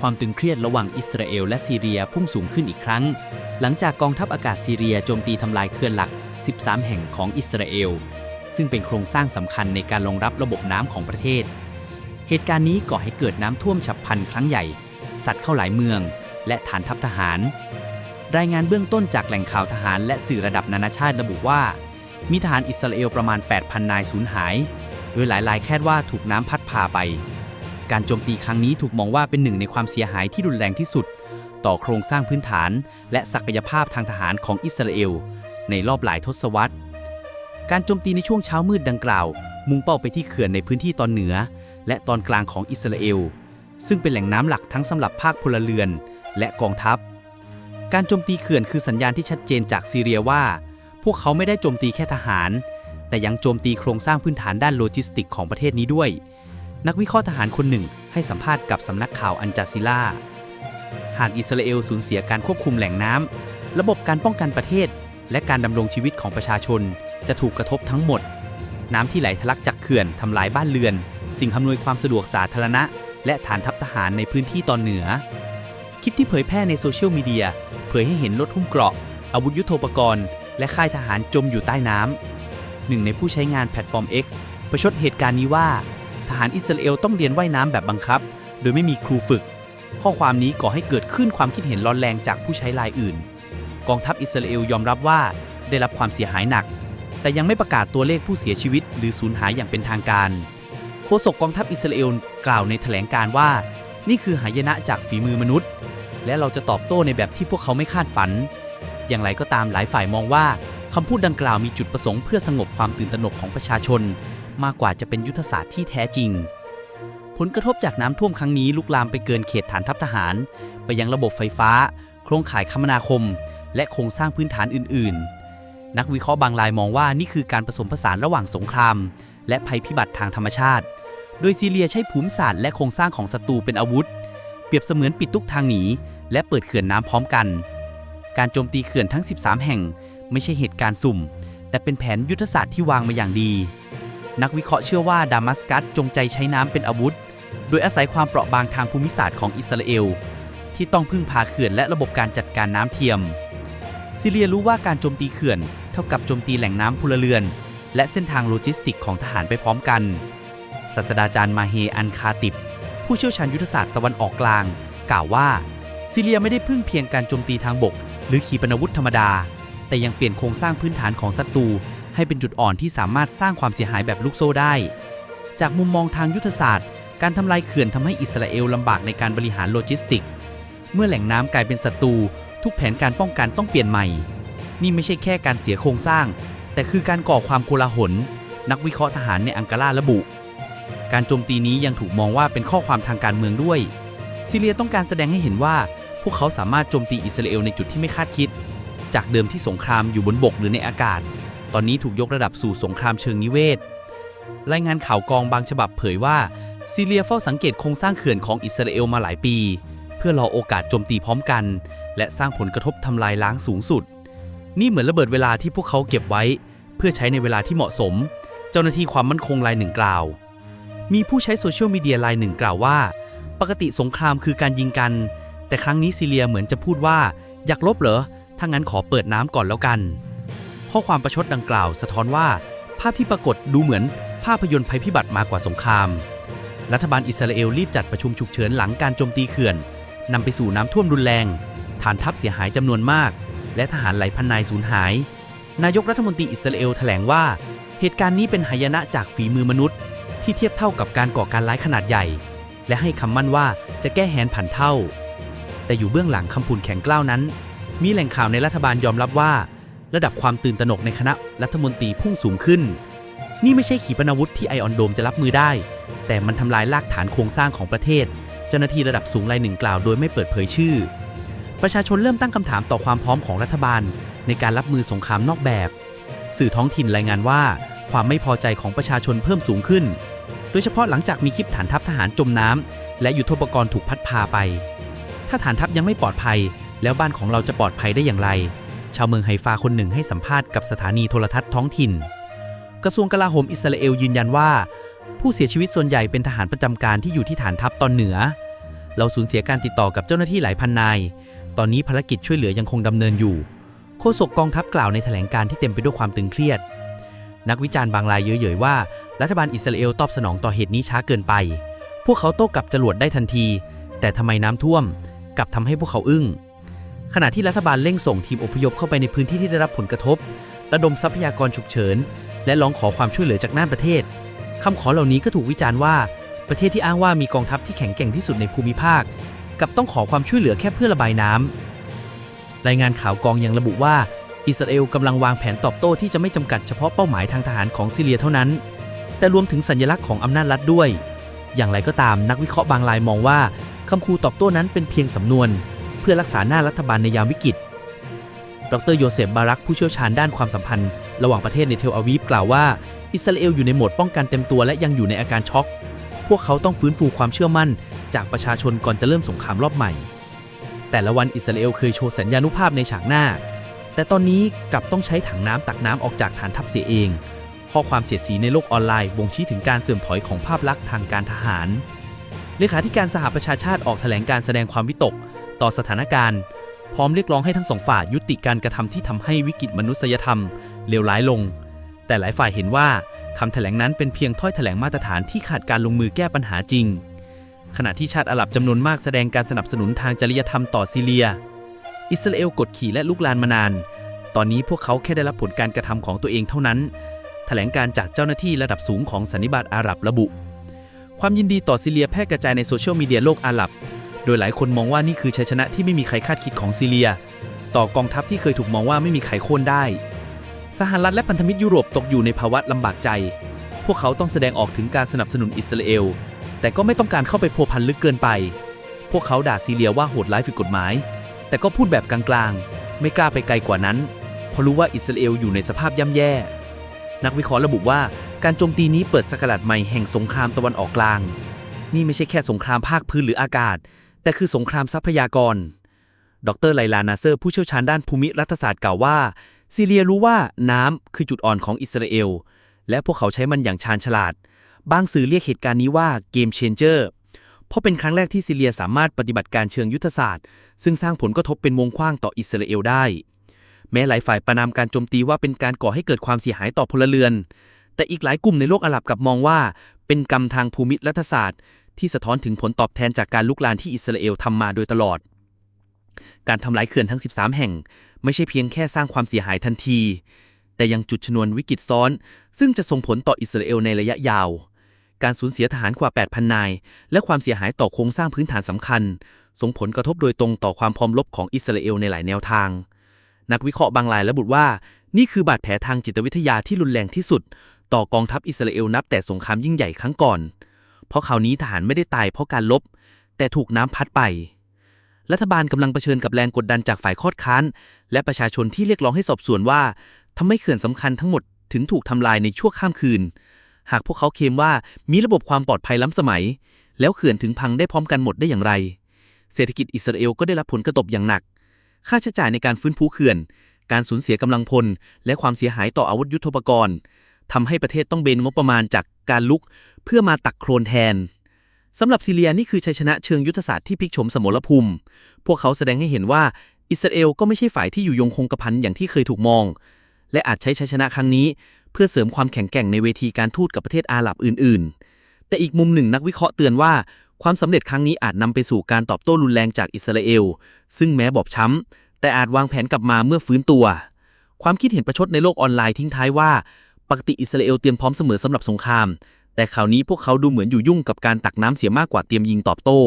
ความตึงเครียดระหว่างอิสราเอลและซีเรียพุ่งสูงขึ้นอีกครั้ง หลังจากกองทัพอากาศซีเรียโจมตีทำลายเขื่อนหลัก 13 แห่งของอิสราเอล ซึ่งเป็นโครงสร้างสำคัญในการรองรับระบบน้ำของประเทศ เหตุการณ์นี้ก่อให้เกิดน้ำท่วมฉับพลันครั้งใหญ่ สัตว์เข้าหลายเมือง และฐานทัพทหาร รายงานเบื้องต้นจากแหล่งข่าวทหารและสื่อระดับนานาชาติระบุว่า มีทหารอิสราเอลประมาณ 8,000 นายสูญหาย โดยหลายรายแคดว่าถูกน้ำพัดพาไป การโจมตีครั้งนี้ถูกมองว่าเป็นหนึ่งในความเสียหายที่รุนแรงที่สุด ต่อโครงสร้างพื้นฐาน และศักยภาพทางทหารของอิสราเอล ในรอบหลายทศวรรษ การโจมตีในช่วงเช้ามืดดังกล่าว มุ่งเป้าไปที่เขื่อนในพื้นที่ตอนเหนือ และตอนกลางของอิสราเอล ซึ่งเป็นแหล่งน้ำหลักทั้งสำหรับภาคพลเรือน และกองทัพ การโจมตีเขื่อนคือสัญญาณที่ชัดเจนจากซีเรียว่า พวกเขาไม่ได้โจมตีแค่ทหาร แต่ยังโจมตีโครงสร้างพื้นฐานด้านโลจิสติกของประเทศนี้ด้วย นักวิเคราะห์ทหารคนหนึ่งให้สัมภาษณ์กับสำนักข่าวอันจาซิล่า หากอิสราเอลสูญเสียการควบคุมแหล่งน้ำ ระบบการป้องกันประเทศ และการดำรงชีวิตของประชาชนจะถูกกระทบทั้งหมด น้ำที่ไหลทะลักจากเขื่อนทำลายบ้านเรือน สิ่งอำนวยความสะดวกสาธารณะ และฐานทัพทหารในพื้นที่ตอนเหนือ คลิปที่เผยแพร่ในโซเชียลมีเดียเผยให้เห็นรถหุ้มเกราะ อาวุธยุโทโธปกรณ์ และค่ายทหารจมอยู่ใต้น้ำหนึ่งในผู้ใช้งานแพลตฟอร์ม X ประชดเหตุการณ์นี้ว่า ทหารอิสราเอลต้องเรียนว่ายน้ำแบบบังคับ โดยไม่มีครูฝึก ข้อความนี้ก่อให้เกิดขึ้นความคิดเห็นร้อนแรงจากผู้ใช้รายอื่น กองทัพอิสราเอลยอมรับว่าได้รับความเสียหายหนัก แต่ยังไม่ประกาศตัวเลขผู้เสียชีวิต หรือสูญหายอย่างเป็นทางการ โฆษกกองทัพอิสราเอลกล่าวในแถลงการว่า นี่คือหายนะจากฝีมือมนุษย์ และเราจะตอบโต้ในแบบที่พวกเขาไม่คาดฝัน อย่างไรก็ตามหลายฝ่ายมองว่าคำพูดดังกล่าวมีจุดประสงค์เพื่อสงบความตื่นตระหนกของประชาชน มากกว่าจะเป็นยุทธศาสตร์ที่แท้จริง ผลกระทบจากน้ำท่วมครั้งนี้ลุกลามไปเกินเขตฐานทัพทหาร ไปยังระบบไฟฟ้า โครงข่ายคมนาคม และโครงสร้างพื้นฐานอื่น ๆ นักวิเคราะห์บางรายมองว่านี่คือการผสมผสานระหว่างสงคราม และภัยพิบัติทางธรรมชาติ โดยซีเรียใช้ภูมิศาสตร์และโครงสร้างของศัตรูเป็นอาวุธ เปรียบเสมือนปิดทุกทางหนีและเปิดเขื่อนน้ำพร้อมกัน การโจมตีเขื่อนทั้ง 13 แห่ง ไม่ใช่เหตุการณ์สุ่ม แต่เป็นแผนยุทธศาสตร์ที่วางมาอย่างดี นักวิเคราะห์เชื่อว่าดามัสกัสจงใจใช้น้ำเป็นอาวุธ โดยอาศัยความเปราะบางทางภูมิศาสตร์ของอิสราเอล ที่ต้องพึ่งพาเขื่อนและระบบการจัดการน้ำเทียม ซีเรียรู้ว่าการโจมตีเขื่อนเท่ากับโจมตีแหล่งน้ำพลเรือน และเส้นทางโลจิสติกของทหารไปพร้อมกัน ศาสตราจารย์มาเฮอันคาติบ ผู้เชี่ยวชาญยุทธศาสตร์ตะวันออกกลาง กล่าวว่าซีเรียไม่ได้พึ่งเพียงการโจมตีทางบก หรือขีปนาวุธธรรมดา แต่ยังเปลี่ยนโครงสร้างพื้นฐานของศัตรู ให้เป็นจุดอ่อนที่สามารถสร้างความเสียหายแบบลูกโซ่ได้ จากมุมมองทางยุทธศาสตร์ การทำลายเขื่อนทำให้อิสราเอลลำบากในการบริหารโลจิสติก เมื่อแหล่งน้ำกลายเป็นศัตรูทุกแผนการป้องกันต้องเปลี่ยนใหม่ นี่ไม่ใช่แค่การเสียโครงสร้าง แต่คือการก่อความโกลาหล นักวิเคราะห์ทหารในอังการาระบุ การโจมตีนี้ยังถูกมองว่าเป็นข้อความทางการเมืองด้วย ซีเรียต้องการแสดงให้เห็นว่า พวกเขาสามารถโจมตีอิสราเอลในจุดที่ไม่คาดคิด จากเดิมที่สงครามอยู่บนบกหรือในอากาศ ตอนนี้ถูกยกระดับสู่สงครามเชิงนิเวศ รายงานข่าวกองบางฉบับเผยว่าซีเรียเฝ้าสังเกตโครงสร้างเขื่อนของอิสราเอลมาหลายปี เพื่อรอโอกาสโจมตีพร้อมกัน และสร้างผลกระทบทำลายล้างสูงสุด นี่เหมือนระเบิดเวลาที่พวกเขาเก็บไว้ เพื่อใช้ในเวลาที่เหมาะสม เจ้าหน้าที่ความมั่นคงรายหนึ่งกล่าว มีผู้ใช้โซเชียลมีเดียรายหนึ่งกล่าวว่า ปกติสงครามคือการยิงกัน แต่ครั้งนี้ซีเรียเหมือนจะพูดว่า อยากลบเหรอถ้างั้นขอเปิดน้ำก่อนแล้วกัน ข้อความประชดดังกล่าวสะท้อนว่า ภาพที่ปรากฏดูเหมือนภาพยนตร์ภัยพิบัติมากกว่าสงคราม รัฐบาลอิสราเอลรีบจัดประชุมฉุกเฉินหลังการโจมตีเขื่อนนำไปสู่น้ำท่วมรุนแรง ฐานทัพเสียหายจำนวนมาก และทหารหลายพันนายสูญหาย นายกรัฐมนตรีอิสราเอลแถลงว่า เหตุการณ์นี้เป็นหายนะจากฝีมือมนุษย์ ที่เทียบเท่ากับการก่อการร้ายขนาดใหญ่ และให้คำมั่นว่าจะแก้แหนผันเท่า แต่อยู่เบื้องหลังคำพูนแข็งกล้าวนั้น มีแหล่งข่าวในรัฐบาลยอมรับว่า ระดับความตื่นตระหนกในคณะรัฐมนตรีพุ่งสูงขึ้น นี่ไม่ใช่ขีปนาวุธที่ไอออนโดมจะรับมือได้ แต่มันทำลายรากฐานโครงสร้างของประเทศ เจ้าหน้าที่ระดับสูงรายหนึ่งกล่าวโดยไม่เปิดเผยชื่อ ประชาชนเริ่มตั้งคำถามต่อความพร้อมของรัฐบาล ในการรับมือสงครามนอกแบบ สื่อท้องถิ่นรายงานว่า ความไม่พอใจของประชาชนเพิ่มสูงขึ้น โดยเฉพาะหลังจากมีคลิปฐานทัพทหารจมน้ำและยุทโธปกรณ์ถูกพัดพาไป ถ้าฐานทัพยังไม่ปลอดภัย แล้วบ้านของเราจะปลอดภัยได้อย่างไร ชาวเมืองไฮฟาคนหนึ่งให้สัมภาษณ์กับสถานีโทรทัศน์ท้องถิ่น กระทรวงกลาโหมอิสราเอลยืนยันว่า ผู้เสียชีวิตส่วนใหญ่เป็นทหารประจำการที่อยู่ที่ฐานทัพตอนเหนือ เราสูญเสียการติดต่อกับเจ้าหน้าที่หลายพันนาย ตอนนี้ภารกิจช่วยเหลือยังคงดำเนินอยู่ โฆษกกองทัพกล่าวในแถลงการที่เต็มไปด้วยความตึงเครียด นักวิจารณ์บางรายเย้ยๆว่า รัฐบาลอิสราเอลตอบสนองต่อเหตุนี้ช้าเกินไป พวกเขาโต้กลับจรวดได้ทันที แต่ทำไมน้ำท่วมกลับทำให้พวกเขาอึ้ง ขณะที่รัฐบาลเร่งส่งทีมอพยพเข้าไปในพื้นที่ที่ได้รับผลกระทบ ระดมทรัพยากรฉุกเฉิน และร้องขอความช่วยเหลือจากน่านประเทศคำขอเหล่านี้ก็ถูกวิจารณ์ว่า ประเทศที่อ้างว่ามีกองทัพที่แข็งแกร่งที่สุดในภูมิภาค กับต้องขอความช่วยเหลือแค่เพื่อระบายน้ำรายงานข่าวกองยังระบุว่า อิสราเอลกำลังวางแผนตอบโต้ที่จะไม่จำกัดเฉพาะเป้าหมายทางทหารของซีเรียเท่านั้น แต่รวมถึงสัญลักษณ์ของอำนาจรัฐด้วย อย่างไรก็ตามนักวิเคราะห์บางรายมองว่าคำคูตอบโต้นั้นเป็นเพียงสำนวน พื่อรักษาหน้ารัฐบาลในยามวิกฤต ดรโยเซฟบารักผู้เชี่ยวชาญด้านความสัมพันธ์ ระหว่างประเทศในเทลอาวีฟกล่าวว่า อิสราเอลอยู่ในโหมดป้องกันเต็มตัวและยังอยู่ในอาการช็อก พวกเขาต้องฟื้นฟูความเชื่อมั่น จากประชาชนก่อนจะเริ่มสงครามรอบใหม่ แต่ละวันอิสราเอลเคยโชว์สัญญานุภาพในฉากหน้า แต่ตอนนี้กลับต้องใช้ถังน้ำตักน้ำออกจากฐานทัพเสียเอง ข้อความเสียดสีในโลกออนไลน์บ่งชี้ถึงการเสื่อมถอยของภาพลักษณ์ทางการทหารเลขาธิการสหประชาชาติออกแถลงการแสดงความวิตก ต่อสถานการณ์ พร้อมเรียกร้องให้ทั้งสองฝ่ายยุติการกระทำที่ทำให้วิกฤตมนุษยธรรมเลวร้ายลง แต่หลายฝ่ายเห็นว่าคำแถลงนั้นเป็นเพียงถ้อยแถลงมาตรฐานที่ขาดการลงมือแก้ปัญหาจริง ขณะที่ชาติอาหรับจำนวนมากแสดงการสนับสนุนทางจริยธรรมต่อซีเรีย อิสราเอลกดขี่และลุกลานมานาน ตอนนี้พวกเขาแค่ได้รับผลการกระทำของตัวเองเท่านั้น แถลงการจากเจ้าหน้าที่ระดับสูงของสันนิบาตอาหรับระบุ ความยินดีต่อซีเรียแพร่กระจายในโซเชียลมีเดียโลกอาหรับ โดยหลายคนมองว่านี่คือชัยชนะที่ไม่มีใครคาดคิดของซีเรีย ต่อกองทัพที่เคยถูกมองว่าไม่มีใครโค่นได้ สหรัฐและพันธมิตรยุโรปตกอยู่ในภาวะลำบากใจ พวกเขาต้องแสดงออกถึงการสนับสนุนอิสราเอล แต่ก็ไม่ต้องการเข้าไปพัวพันลึกเกินไป พวกเขาด่าซีเรียว่าโหดร้ายผิดกฎหมาย แต่ก็พูดแบบกลางๆ ไม่กล้าไปไกลกว่านั้น เพราะรู้ว่าอิสราเอลอยู่ในสภาพย่ำแย่ นักวิเคราะห์ระบุว่าการโจมตีนี้เปิดสกัดใหม่แห่งสงครามตะวันออกกลาง นี่ไม่ใช่แค่สงครามภาคพื้นหรืออากาศ แต่คือสงครามทรัพยากร ดรไลลานาเซอร์ผู้เชี่ยวชาญด้านภูมิรัฐศาสตร์กล่าวว่า ซีเรียรู้ว่าน้ำคือจุดอ่อนของอิสราเอล และพวกเขาใช้มันอย่างชาญฉลาด บางสื่อเรียกเหตุการณ์นี้ว่าเกมเชนเจอร์เพราะเป็นครั้งแรกที่ซีเรียสามารถปฏิบัติการเชิงยุทธศาสตร์ ซึ่งสร้างผลกระทบเป็นวงกว้างต่ออิสราเอลได้ แม้หลายฝ่ายประนามการโจมตีว่าเป็นการก่อให้เกิดความเสียหายต่อพลเรือน แต่อีกหลายกลุ่มในโลกอาหรับกลับมองว่า เป็นกรรมทางภูมิรัฐศาสตร์ ที่สะท้อนถึงผลตอบแทนจากการลุกลานที่อิสราเอลทำมาโดยตลอด การทำลายเขื่อนทั้ง 13 แห่ง ไม่ใช่เพียงแค่สร้างความเสียหายทันที แต่ยังจุดชนวนวิกฤตซ้อน ซึ่งจะส่งผลต่ออิสราเอลในระยะยาว การสูญเสียทหารกว่า 8,000 นาย และความเสียหายต่อโครงสร้างพื้นฐานสำคัญ ส่งผลกระทบโดยตรงต่อความพร้อมรบของอิสราเอลในหลายแนวทาง นักวิเคราะห์บางรายระบุว่า นี่คือบาดแผลทางจิตวิทยาที่รุนแรงที่สุด ต่อกองทัพอิสราเอลนับแต่สงครามยิ่งใหญ่ครั้งก่อน เพราะคราวนี้ทหารไม่ได้ตายเพราะการลบ แต่ถูกน้ำพัดไป รัฐบาลกำลังเผชิญกับแรงกดดันจากฝ่ายคอดค้าน และประชาชนที่เรียกร้องให้สอบสวนว่าทำไมเขื่อนสำคัญทั้งหมดถึงถูกทำลายในชั่วข้ามคืน หากพวกเขาเคลมว่ามีระบบความปลอดภัยล้ำสมัย แล้วเขื่อนถึงพังได้พร้อมกันหมดได้อย่างไร เศรษฐกิจอิสราเอลก็ได้รับผลกระทบอย่างหนัก ค่าใช้จ่ายในการฟื้นฟูเขื่อน การสูญเสียกำลังพล และความเสียหายต่ออาวุธยุทโธปกรณ์ ทำให้ประเทศต้องเบนงบประมาณจากการลุก เพื่อมาตักโครนแทนสำหรับซีเรียนี่คือชัยชนะเชิงยุทธศาสตร์ที่พลิกโฉมสมรภูมิ พวกเขาแสดงให้เห็นว่าอิสราเอลก็ไม่ใช่ฝ่ายที่อยู่ยงคงกระพันอย่างที่เคยถูกมอง และอาจใช้ชัยชนะครั้งนี้ เพื่อเสริมความแข็งแกร่งในเวทีการทูตกับประเทศอาหรับอื่น ๆ แต่อีกมุมหนึ่งนักวิเคราะห์เตือนว่า ความสำเร็จครั้งนี้อาจนำไปสู่การตอบโต้รุนแรงจากอิสราเอล ซึ่งแม้บอบช้ำแต่อาจวางแผนกลับมาเมื่อฟื้นตัว ความคิดเห็นประชดในโลกออนไลน์ทิ้งท้ายว่า ปกติอิสราเอลเตรียมพร้อมเสมอสำหรับสงคราม แต่คราวนี้พวกเขาดูเหมือนอยู่ยุ่งกับการตักน้ำเสียมากกว่าเตรียมยิงตอบโต้